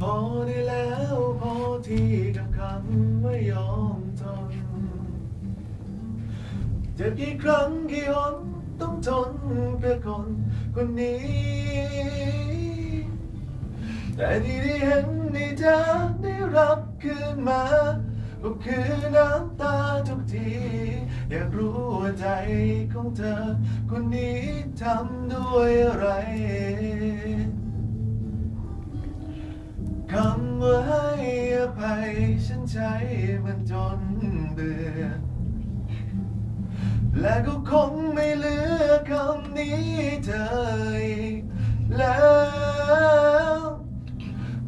พอได้แล้วพอที่กับคำว่ยอมทนเจ็บกี่ครั้งกี่หนต้องทนเพื่อคนคนนี้ แต่ที่ได้เห็นได้เจอได้รับคืนมาก็คือน้ำตาทุกที อยากรู้ว่าใจของเธอ คนนี้ทำด้วยอะไร คำว่าให้อภัยฉันใช้มันจนเบื่อ และก็คงไม่เหลือคำนี้เธออีกแล้ว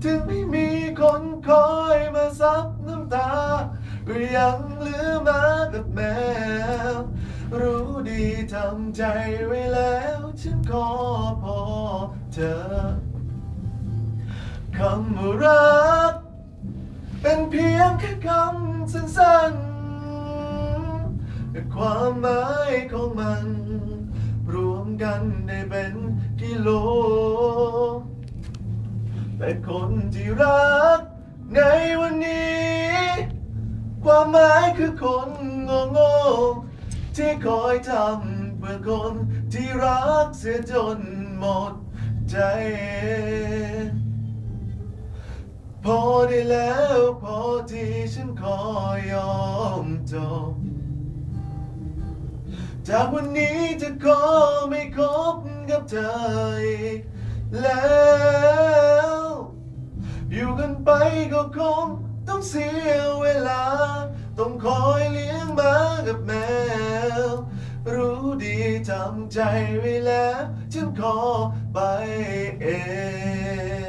ถึงไม่มีคนคอยมาซับน้ำตาก็ยังเหลือมากับแมว รู้ดีทำใจไว้แล้ว ฉันขอพอเธอ คำว่ารัก เป็นเพียงแค่คำสั้นๆแต่ความหมายของมัน รวมกันได้เป็นกิโล แต่คนที่รักในวันนี้ ความหมายคือคนโง่ๆที่คอยทำเพื่อคนที่รักเสียจนหมดใจ ได้แล้วพอที่ฉันขอยอมจบจากวันนี้จะขอไม่คบกับเธออีกแล้ว อยู่กันไปก็คงต้องเสียเวลา ต้องคอยเลี้ยงหมากับแมว รู้ดีจำใจไว้แล้ว ฉันขอไปเอง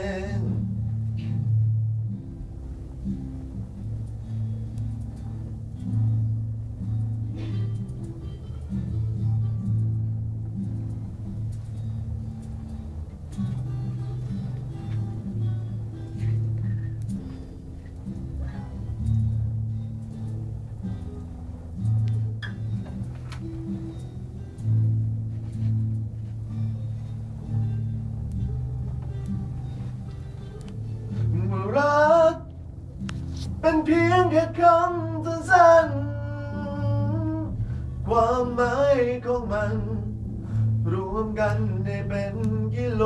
เป็นเพียงแค่คำสั้นๆความหมายของมัน รวมกันได้เป็นกิโล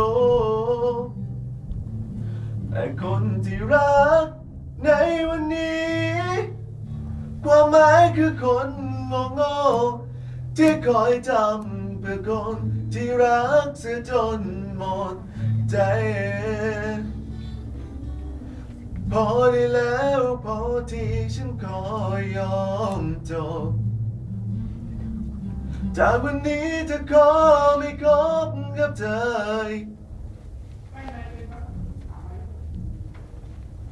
แต่คนที่รักในวันนี้ ความหมายคือคนโง่ๆที่คอยจำเพื่อคนที่รักเสียจนหมดใจ พอได้แล้วพอที่ฉันขอยอมจบ จากวันนี้จะขอไม่คบกับเธออีก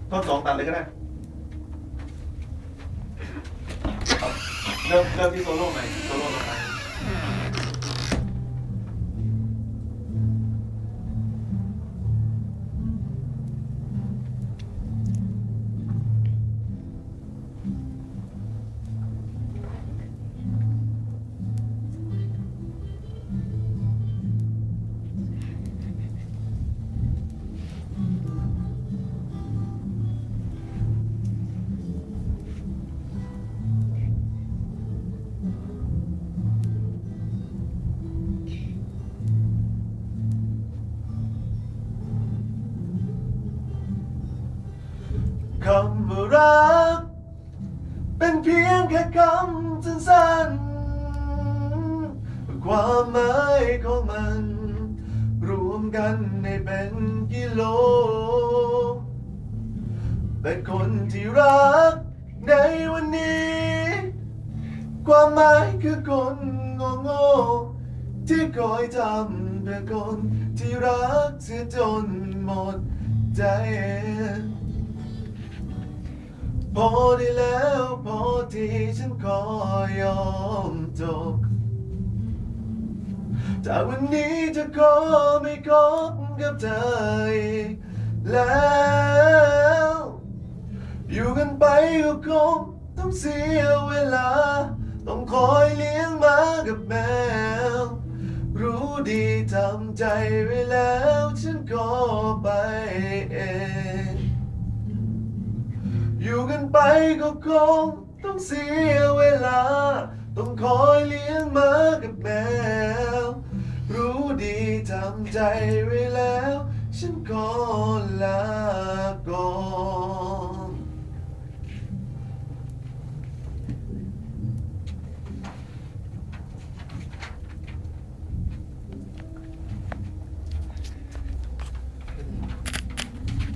ท่อนสองตัดเลยก็ได้ เริ่มเริ่มที่โซโล่ใหม่โซโล่ำว่ารัก เป็นเพียงแค่คำสั้นๆ ความหมายของมัน รวมกันในเป็นกิโล แต่คนที่รักในวันนี้ ความหมายคือคนโง่ๆที่คอยจำเพื่อคนที่รักเสียจนหมดใจ พอได้แล้วพอที่ฉันขอยอมจบจากวันนี้จะขอไม่คบกับเธออีกแล้ว อยู่กันไปก็คงต้องเสียเวลา ต้องคอยเลี้ยงหมากับแมว รู้ดีทำใจไว้แล้วฉันขอไป ไปก็คงต้องเสียเวลา ต้องคอยเลี้ยงหมากับแมว รู้ดีทำใจไว้แล้ว ฉันก็ลา